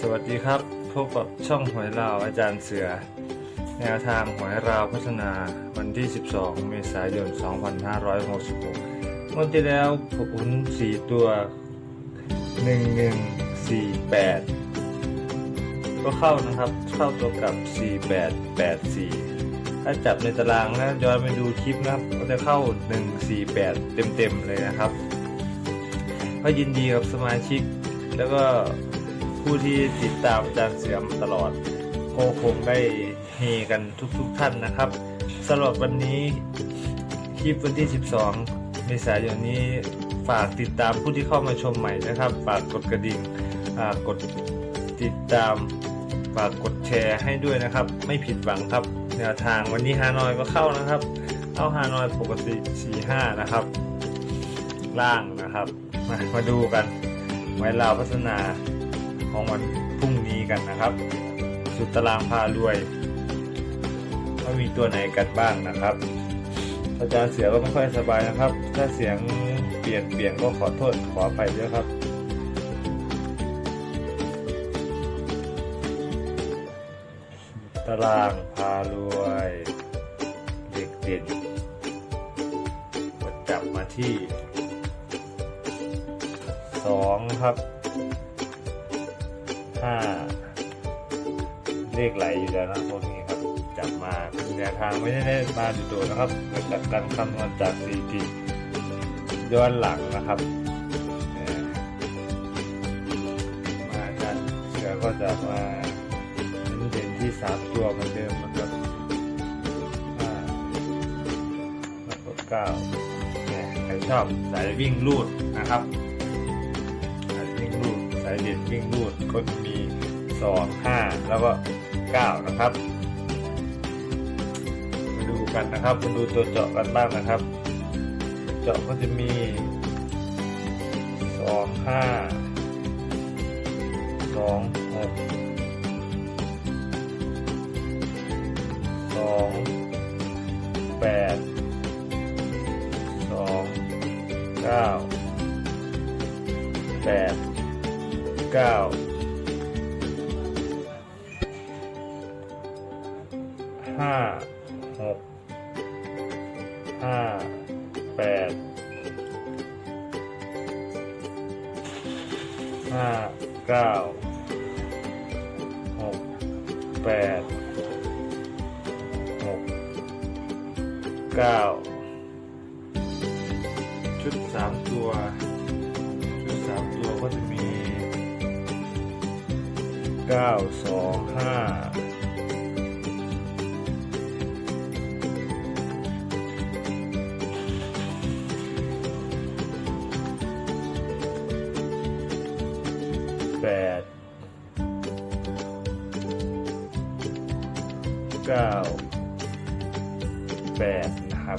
สวัสดีครับ พบกับช่องหวยลาวอาจารย์เสือ แนวทางหวยลาวพัฒนาวันที่ 12 เมษายน 2566งวดที่แล้วผม4ตัว 1148 ก็เข้านะครับ เข้าตัวกับ 4884 ถ้าจับในตารางนะย้อนไปดูคลิปนะครับ ก็จะเข้า 148 เต็มๆเลยนะครับ ก็ยินดีกับสมาชิกแล้วก็ ผู้ที่ติดตามอาจารย์เสือมตลอดก็คงได้เฮกันทุกๆทท่านนะครับสำหรับวันนี้คลิปวันที่ 12 เมษายนนี้ฝากติดตามผู้ที่เข้ามาชมใหม่นะครับ ฝากกดกระดิ่งอ่ากดติดตามฝากกดแชร์ให้ด้วยนะครับ ไม่ผิดหวังครับแนวทางวันนี้ฮานอยก็เข้านะครับ เข้าฮานอยปกติ 45 นะครับ ล่างนะครับ มามาดูกัน ไว้ลาวพัฒนา ของวันพรุ่งนี้กันนะครับ สุดตารางพารวยว่ามีตัวไหนกันบ้างนะครับอาจารย์เสียก็ไม่ค่อยสบายนะครับ ถ้าเสียงเปลี่ยนเปลี่ยนก็ขอโทษขออภัยด้วยครับ ตารางพารวยเด็กเด่นกดจับมาที่สองครับ ห้าเลขไหลอยู่แล้วนะพวกนี้ครับ จับมาเป็นแนวทางไม่ได้ได้มาดูตัวนะครับเกิดจากการคำนวณจากสถิติย้อนหลังนะครับเนี่ยมาจันเสือก็จะมาเน้นเด่นที่สามตัวเหมือนเดิมนะครับห้าแล้วก็เก้าเนี่ยใครชอบสายวิ่งลูดนะครับสายวิ่งรูด ละเอียดกิ้งรูดก็มี 2 5 แล้วก็ 9 นะครับ มาดูกันนะครับมาดูตัวเจาะกันบ้างนะครับ เจาะก็จะมี 2 5 2 6 2 8 2 9 8 เก้าห้าหกห้าแปดห้าเก้าหกแปดหกเก้าชุดสามตัว ชุดสามตัวก็จะมี เก้าสองห้าแปดเก้าแปดนะครับ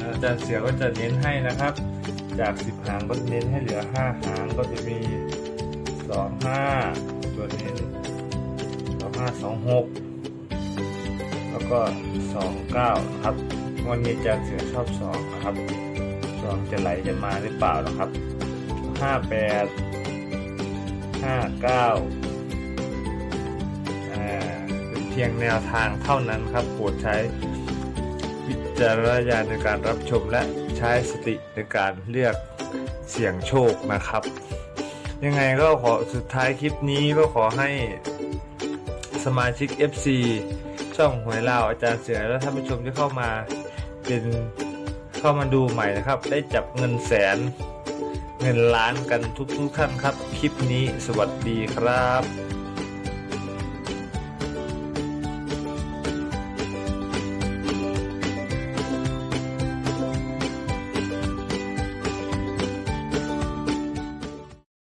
อาจารย์เสือก็จะเน้นให้นะครับ จาก 10 หางก็จะเน้นให้เหลือ 5 หางก็จะมี 2 5 ตัวเน้น 2 5 2 6 แล้วก็ 2 9นะครับ วันนี้จารย์เสือชอบ 2 นะครับ 2 จะไหลจะมาหรือเปล่านะครับ 5 8 5 9อ่าเป็นเพียงแนวทางเท่านั้นครับโปรดใช้ จารณญาณในการรับชมและใช้สติในการเลือกเสี่ยงโชคนะครับ ยังไงก็ขอสุดท้ายคลิปนี้ก็ขอให้สมาชิก FC ช่องหวยลาวอาจารย์เสือและท่านผู้ชมที่เข้ามาเป็นเข้ามาดูใหม่นะครับ ได้จับเงินแสน เงินล้านกันทุกๆท่านครับ คลิปนี้สวัสดีครับ